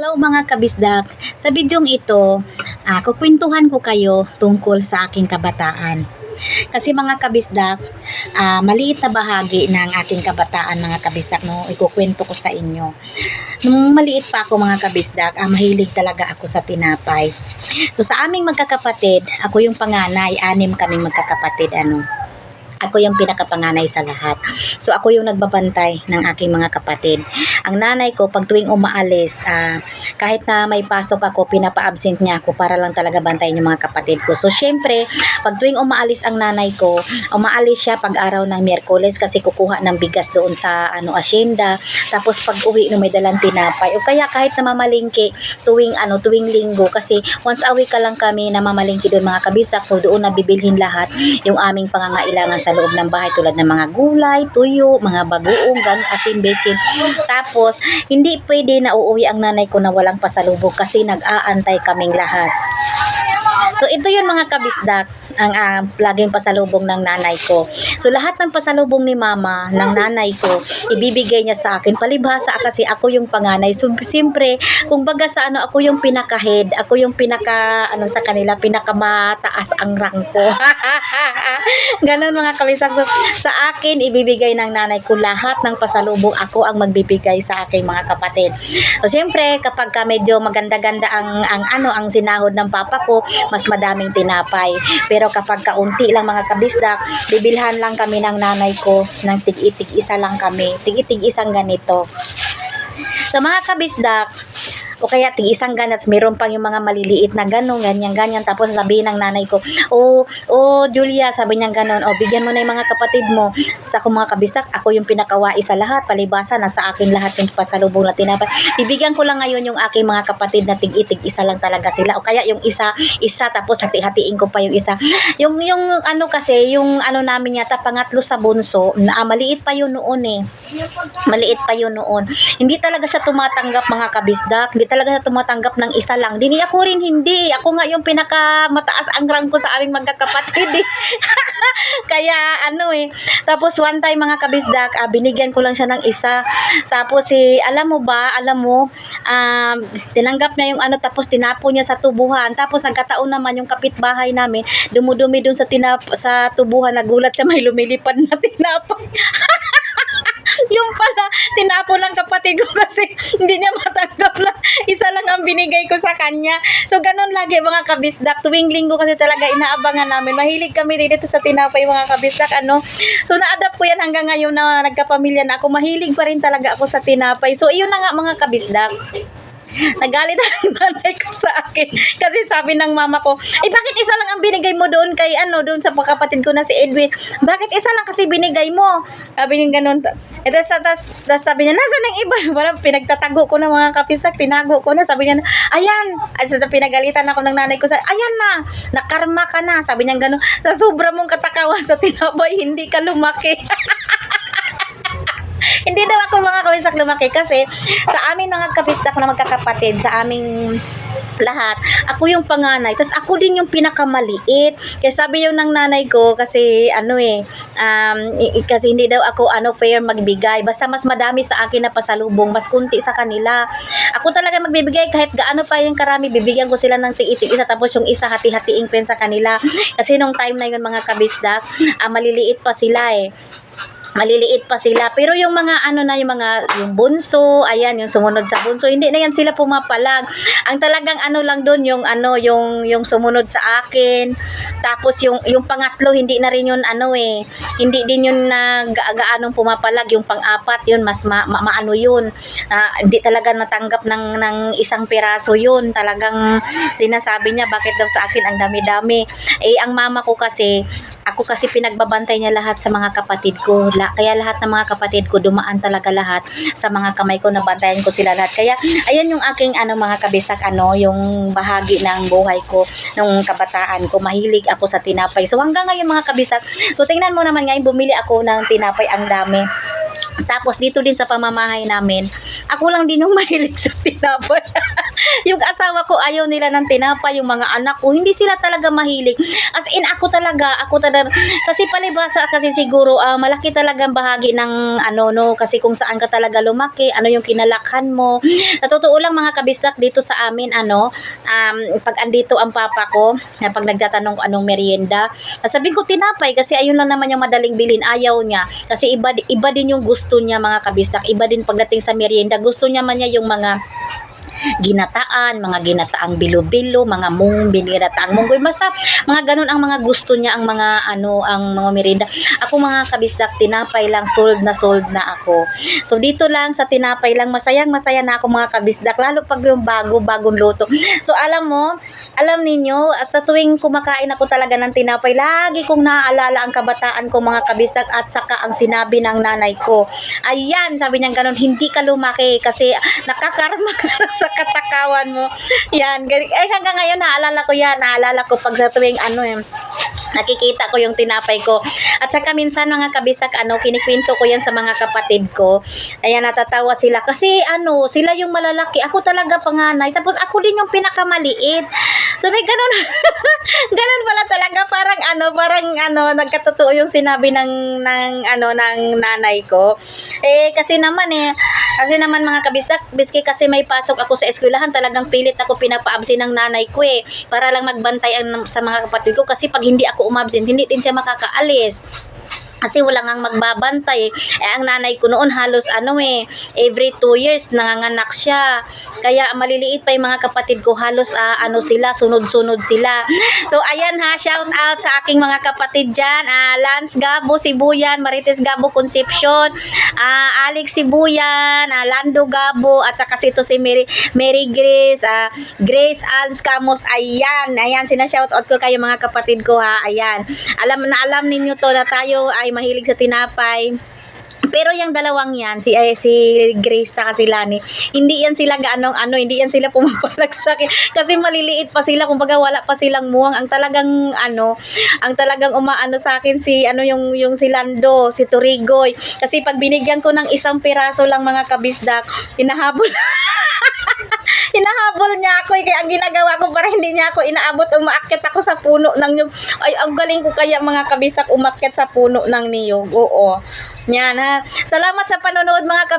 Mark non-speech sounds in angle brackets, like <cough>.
Hello mga kabisdak, sa bidyong ito, ah, kukwentuhan ko kayo tungkol sa aking kabataan. Kasi mga kabisdak, ah, maliit na bahagi ng aking kabataan mga kabisdak, no, ikukwento ko sa inyo. Nung maliit pa ako mga kabisdak, ah, mahilig talaga ako sa tinapay. So sa aming magkakapatid, ako yung panganay, anim kaming magkakapatid, ano. Ako yung pinakapanganay sa lahat. So ako yung nagbabantay ng aking mga kapatid. Ang nanay ko pag tuwing umaalis, ah, kahit na may pasok ako, pinapa-absent niya ako para lang talaga bantayan yung mga kapatid ko. So syempre, pag tuwing umaalis ang nanay ko, umaalis siya pag araw ng Miyerkules kasi kukuha ng bigas doon sa ano asyenda. Tapos pag uwi no may dalang tinapay. O kaya kahit na mamalingki tuwing ano tuwing linggo kasi once a week ka lang kami na mamalingki doon mga kabistak. So doon na bibilhin lahat yung aming pangangailangan sa loob ng bahay tulad ng mga gulay, tuyo, mga bagoong, gan, asin, bechin. Tapos, hindi pwede na uuwi ang nanay ko na walang pasalubong kasi nag-aantay kaming lahat. So, ito yun mga kabisdak, ang ah, laging pasalubong ng nanay ko. So, lahat ng pasalubong ni mama, ng nanay ko, ibibigay niya sa akin. Palibhasa kasi ako yung panganay. So, siyempre, kung baga sa ano, ako yung pinaka-head, ako yung pinaka, ano sa kanila, pinakamataas ang rank ko. <laughs> Ganon mga kabisdak. So, sa akin, ibibigay ng nanay ko lahat ng pasalubong. Ako ang magbibigay sa aking mga kapatid. So, siyempre, kapag ka medyo maganda-ganda ang, ang ano, ang sinahod ng papa ko, mas madaming tinapay. Pero kapag kaunti lang mga kabisdak, bibilhan lang kami ng nanay ko ng tig-itig isa lang kami. Tig-itig isang ganito. Sa mga kabisdak, o kaya tig isang ganats, meron pang yung mga maliliit na ganun, ganyan, ganyan. Tapos sabihin ng nanay ko, oh, oh, Julia, sabi niya ganun, oh, bigyan mo na yung mga kapatid mo. Sa akong mga kabisdak, ako yung pinakawai sa lahat, palibasa, nasa akin lahat yung pasalubong na tinapay. Bibigyan ko lang ngayon yung aking mga kapatid na tig-itig isa lang talaga sila. O kaya yung isa, isa, tapos hati-hatiin ko pa yung isa. Yung, yung ano kasi, yung ano namin yata, pangatlo sa bunso, na ah, maliit pa yun noon eh. Maliit pa yun noon. Hindi talaga siya tumatanggap mga kabisdak. Hindi talaga tumatanggap ng isa lang. Dini ako rin hindi. Ako nga yung pinaka mataas ang rank ko sa aming magkakapatid eh. <laughs> Kaya ano eh. Tapos one time mga kabisdak, ah, binigyan ko lang siya ng isa. Tapos eh, alam mo ba, alam mo, um, tinanggap niya yung ano tapos tinapo niya sa tubuhan. Tapos nagkataon naman yung kapitbahay namin, dumudumi dun sa tinap sa tubuhan, nagulat siya may lumilipad na <laughs> tinapay. <laughs> yung pala, tinapo ng kapatid ko kasi hindi niya matanggap na isa lang ang binigay ko sa kanya. So, ganun lagi mga kabisdak. Tuwing linggo kasi talaga inaabangan namin. Mahilig kami dito sa tinapay mga kabisdak. Ano? So, na-adapt ko yan hanggang ngayon na nagkapamilya na ako. Mahilig pa rin talaga ako sa tinapay. So, iyon na nga mga kabisdak. Nagalit <laughs> ang nanay ko sa akin. Kasi sabi ng mama ko, eh bakit ang binigay mo doon kay ano, doon sa kapatid ko na si Edwin? Bakit isa lang kasi binigay mo? Sabi niya ganun. Eh, tas, tas, tas sabi niya, nasa ang iba? <laughs> Parang pinagtatago ko na mga kapistak, tinago ko na. Sabi niya, ayan. Ay, sa pinagalitan ako ng nanay ko, sa, ayan na, nakarma ka na. Sabi niya ganun, sa sobra mong katakawan sa tinapay, hindi ka lumaki. <laughs> Hindi daw ako mga kawisak lumaki kasi sa amin mga kapistak na magkakapatid, sa aming lahat, ako yung panganay. Tapos ako din yung pinakamaliit. Kaya sabi yun ng nanay ko, kasi ano eh, um, kasi hindi daw ako ano fair magbigay. Basta mas madami sa akin na pasalubong, mas kunti sa kanila. Ako talaga magbibigay kahit gaano pa yung karami, bibigyan ko sila ng tiitig isa tapos yung isa hati-hatiin ko sa kanila. Kasi nung time na yun mga kabisdak, ah, maliliit pa sila eh maliliit pa sila. Pero yung mga ano na yung mga yung bunso, ayan yung sumunod sa bunso, hindi na yan sila pumapalag. Ang talagang ano lang doon yung ano yung yung sumunod sa akin. Tapos yung yung pangatlo hindi na rin yun ano eh. Hindi din yun na pumapalag yung pang-apat yun mas ma, ma- maano yun. Ah, hindi talaga natanggap ng ng isang piraso yun. Talagang tinasabi niya bakit daw sa akin ang dami-dami. Eh ang mama ko kasi ako kasi pinagbabantay niya lahat sa mga kapatid ko. La, kaya lahat ng mga kapatid ko dumaan talaga lahat sa mga kamay ko na bantayan ko sila lahat. Kaya ayan yung aking ano mga kabisak ano, yung bahagi ng buhay ko nung kabataan ko. Mahilig ako sa tinapay. So hanggang ngayon mga kabisak, so tingnan mo naman ngayon bumili ako ng tinapay ang dami. Tapos dito din sa pamamahay namin, ako lang din yung <laughs> mahilig sa tinapay. <laughs> yung asawa ko ayaw nila ng tinapay, yung mga anak ko, hindi sila talaga mahilig. As in, ako talaga, ako talaga, kasi palibasa kasi siguro, ah, malaki talagang bahagi ng ano, no, kasi kung saan ka talaga lumaki, ano yung kinalakhan mo. Sa totoo lang mga kabistak dito sa amin, ano, um, pag andito ang papa ko, na pag nagtatanong ko anong merienda, sabihin ko tinapay kasi ayun lang naman yung madaling bilhin, ayaw niya. Kasi iba, iba din yung gusto niya mga kabistak, iba din pagdating sa merienda, gusto niya man niya yung mga ginataan, mga ginataang bilo-bilo, mga mung, binirataang munggoy. Basta mga ganun ang mga gusto niya, ang mga ano, ang mga merienda. Ako mga kabisdak, tinapay lang, sold na sold na ako. So dito lang sa tinapay lang, masayang masaya na ako mga kabisdak, lalo pag yung bago, bagong luto. So alam mo, alam ninyo, sa tuwing kumakain ako talaga ng tinapay, lagi kong naaalala ang kabataan ko mga kabisdak at saka ang sinabi ng nanay ko. Ayan, sabi niya ganun, hindi ka lumaki kasi nakakarma ka sa katakawan mo. Yan, gani- eh hanggang ngayon naalala ko yan, naalala ko pag sa tuwing ano eh, nakikita ko yung tinapay ko. At saka minsan mga kabisak, ano, kinikwento ko yan sa mga kapatid ko. Ayan, natatawa sila. Kasi ano, sila yung malalaki. Ako talaga panganay. Tapos ako din yung pinakamaliit. So may ganun. <laughs> ganun pala talaga. Parang ano, parang ano, nagkatotoo yung sinabi ng, ng ano, ng nanay ko. Eh, kasi naman eh, kasi naman mga kabisdak, biski kasi may pasok ako sa eskwelahan, talagang pilit ako pinapaabsin ng nanay ko eh. Para lang magbantay ang, sa mga kapatid ko. Kasi pag hindi ako umabsent, hindi din siya makakaalis kasi wala ngang magbabantay. Eh, ang nanay ko noon halos ano eh, every two years nanganganak siya. Kaya maliliit pa yung mga kapatid ko, halos ah, ano sila, sunod-sunod sila. So ayan ha, shout out sa aking mga kapatid dyan. Ah, Lance Gabo, Sibuyan, Marites Gabo, Concepcion, ah, Alex Sibuyan, ah, Lando Gabo, at saka si ito si Mary, Mary Grace, ah, Grace Alms Camos, ayan, ayan, sina-shout out ko kayo mga kapatid ko ha, ayan. Alam na alam ninyo to na tayo ay mahilig sa tinapay. Pero yung dalawang yan, si eh, si Grace at si Lani, hindi yan sila gaano ano, hindi yan sila <laughs> pumapalag sa akin kasi maliliit pa sila, kumbaga wala pa silang muwang. Ang talagang ano, ang talagang umaano sa akin si ano yung yung si Lando, si Turigoy. Kasi pag binigyan ko ng isang piraso lang mga kabisdak, hinahabol <laughs> hinahabol niya ako. Kaya ang ginagawa ko para hindi niya ako inaabot, umaakyat ako sa puno ng nyug. Ay, ang galing ko kaya mga kabisak umakyat sa puno ng niyog. Oo. Yan ha. Salamat sa panonood mga kabisdak.